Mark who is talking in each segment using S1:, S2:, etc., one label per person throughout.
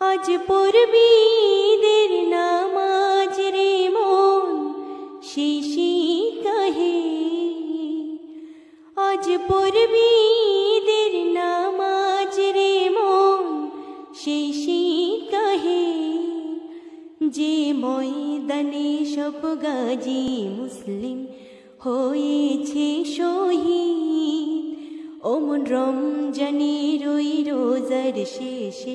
S1: আজ পড়বিদের নামাজ রে মন শিশি কাহে। আজ পড়বিদের নামাজ রে মন শিশি কাহে। যে ময়দানে সব গাজী মুসলিম হয়েছে শহীদ ওমন রমজানের ওই রোজার শেষে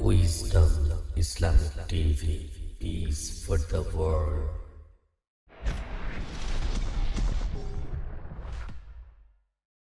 S2: Wisdom Islamic TV. Peace for the world.